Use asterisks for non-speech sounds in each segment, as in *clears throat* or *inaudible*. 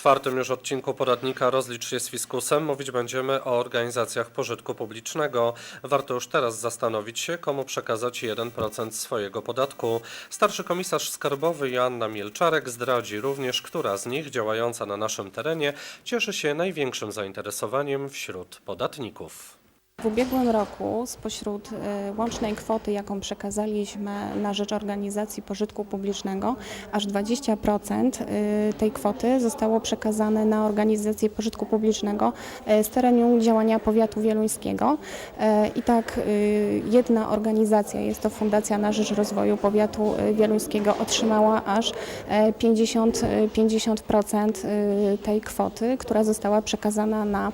czwartym już odcinku poradnika Rozlicz się z fiskusem mówić będziemy o organizacjach pożytku publicznego. Warto już teraz zastanowić się, komu przekazać 1% swojego podatku. Starszy komisarz skarbowy Joanna Mielczarek zdradzi również, która z nich działająca na naszym terenie cieszy się największym zainteresowaniem wśród podatników. W ubiegłym roku spośród e, łącznej kwoty, jaką przekazaliśmy na rzecz organizacji pożytku publicznego, aż 20% e, tej kwoty zostało przekazane na organizację pożytku publicznego e, z terenu działania powiatu wieluńskiego. I tak jedna organizacja, jest to Fundacja na Rzecz Rozwoju Powiatu Wieluńskiego, otrzymała aż e, 50, e, 50% e, tej kwoty, która została przekazana na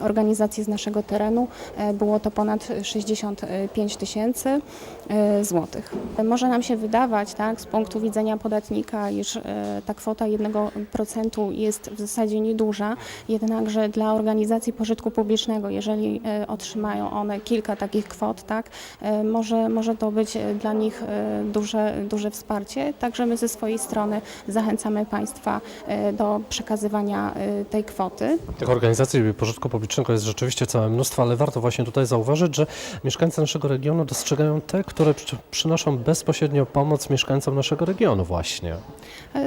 organizacje z naszego terenu. E, Było to ponad 65 tysięcy e, złotych. Może nam się wydawać, tak, z punktu widzenia podatnika, iż e, ta kwota 1% jest w zasadzie nieduża, jednakże dla organizacji pożytku publicznego, jeżeli otrzymają one kilka takich kwot, tak, może, może to być dla nich duże, duże wsparcie. Także my ze swojej strony zachęcamy Państwa do przekazywania tej kwoty. Tych organizacji pożytku publicznego jest rzeczywiście całe mnóstwo, ale warto właśnie tutaj zauważyć, że mieszkańcy naszego regionu dostrzegają te, które przy- przynoszą bezpośrednio pomoc mieszkańcom naszego regionu właśnie.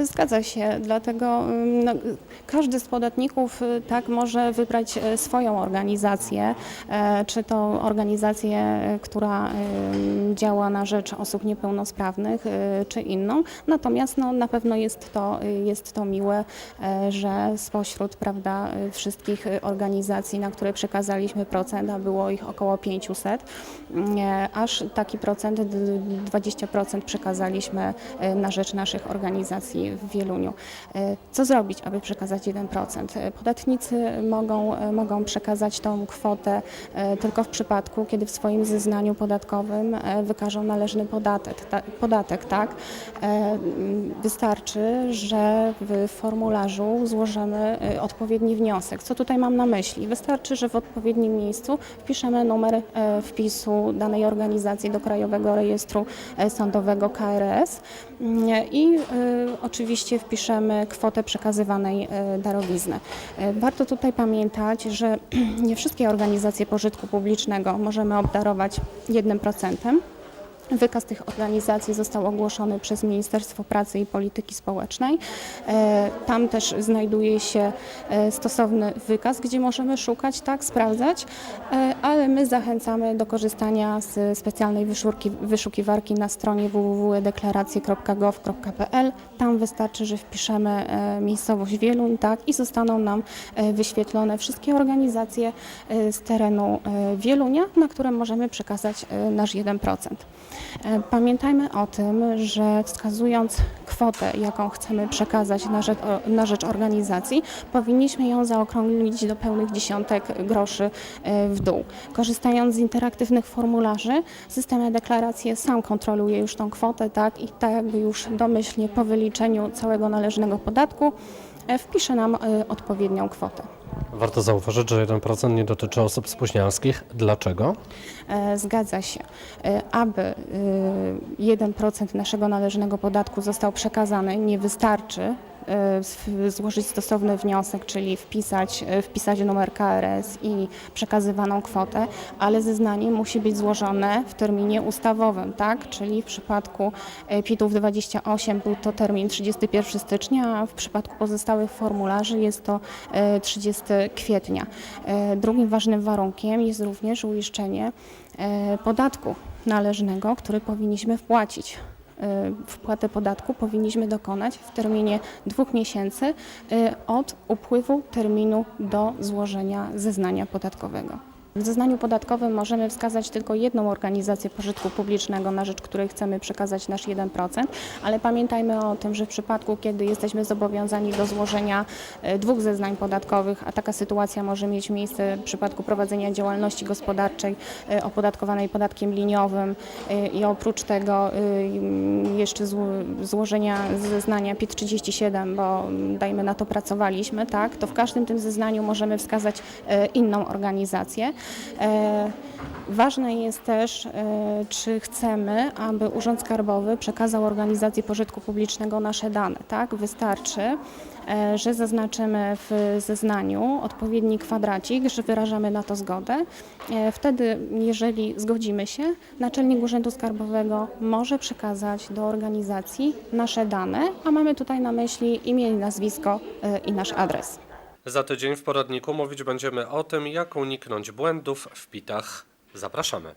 Zgadza się, dlatego ym, no, każdy z podatników y, tak może wybrać e, swoją organizację, e, czy to organizację, e, która działa na rzecz osób niepełnosprawnych, czy inną. Natomiast no, na pewno jest to, y, jest to miłe, e, że spośród prawda, y, wszystkich y, organizacji, na które przekazaliśmy procent, a było ich około 500, e, aż taki procent, d- 20% przekazaliśmy e, na rzecz naszych organizacji w Wieluniu. E, Co zrobić, aby przekazać 1%? E, Podatnicy mogą, mogą przekazać tą kwotę tylko w przypadku, kiedy w swoim zeznaniu podatkowym wykażą należny podatek. Podatek tak? E, m, Wystarczy, że w formularzu złożymy odpowiedni wniosek. Co tutaj mam na myśli? Wystarczy, że w odpowiednim miejscu wpiszemy numer e, wpisu danej organizacji do Krajowego Rejestru e, Sądowego KRS mm, i e, oczywiście wpiszemy kwotę przekazywanej darowizny. Warto tutaj pamiętać, że *clears throat* nie wszystkie organizacje pożytku publicznego możemy obdarować 1%. Wykaz tych organizacji został ogłoszony przez Ministerstwo Pracy i Polityki Społecznej. E, Tam też znajduje się e, stosowny wykaz, gdzie możemy szukać, tak, sprawdzać, e, ale my zachęcamy do korzystania z specjalnej wyszukiwarki na stronie www.deklaracje.gov.pl. Tam wystarczy, że wpiszemy miejscowość Wieluń, tak, i zostaną nam wyświetlone wszystkie organizacje z terenu Wielunia, na które możemy przekazać nasz 1%. E, Pamiętajmy o tym, że wskazując kwotę, jaką chcemy przekazać na rzecz, na rzecz organizacji, powinniśmy ją zaokrąglić do pełnych dziesiątek groszy e, w dół. Korzystając z interaktywnych formularzy, system e-deklaracje sam kontroluje już tą kwotę, tak, i tak jakby już domyślnie po wyliczeniu całego należnego podatku e, wpisze nam odpowiednią kwotę. Warto zauważyć, że 1% nie dotyczy osób spóźnialskich. Dlaczego? E, Zgadza się. E, Aby e, 1% naszego należnego podatku został przekazany, nie wystarczy e, złożyć stosowny wniosek, czyli wpisać, e, wpisać numer KRS i przekazywaną kwotę, ale zeznanie musi być złożone w terminie ustawowym, tak? Czyli w przypadku e, PIT-ów 28 był to termin 31 stycznia, a w przypadku pozostałych formularzy jest to e, 30 kwietnia. E, Drugim ważnym warunkiem jest również uiszczenie e, podatku należnego, który powinniśmy wpłacić. E, Wpłatę podatku powinniśmy dokonać w terminie dwóch miesięcy e, od upływu terminu do złożenia zeznania podatkowego. W zeznaniu podatkowym możemy wskazać tylko jedną organizację pożytku publicznego, na rzecz której chcemy przekazać nasz 1%, ale pamiętajmy o tym, że w przypadku, kiedy jesteśmy zobowiązani do złożenia e, dwóch zeznań podatkowych, a taka sytuacja może mieć miejsce w przypadku prowadzenia działalności gospodarczej e, opodatkowanej podatkiem liniowym e, i oprócz tego jeszcze zło- złożenia zeznania PIT-37, bo m, dajmy na to pracowaliśmy, tak, to w każdym tym zeznaniu możemy wskazać inną organizację. E, Ważne jest też, e, czy chcemy, aby Urząd Skarbowy przekazał organizacji pożytku publicznego nasze dane. Tak? Wystarczy, e, że zaznaczymy w zeznaniu odpowiedni kwadracik, że wyrażamy na to zgodę. Wtedy, jeżeli zgodzimy się, naczelnik Urzędu Skarbowego może przekazać do organizacji nasze dane, a mamy tutaj na myśli imię i nazwisko i nasz adres. Za tydzień w poradniku mówić będziemy o tym, jak uniknąć błędów w pitach. Zapraszamy.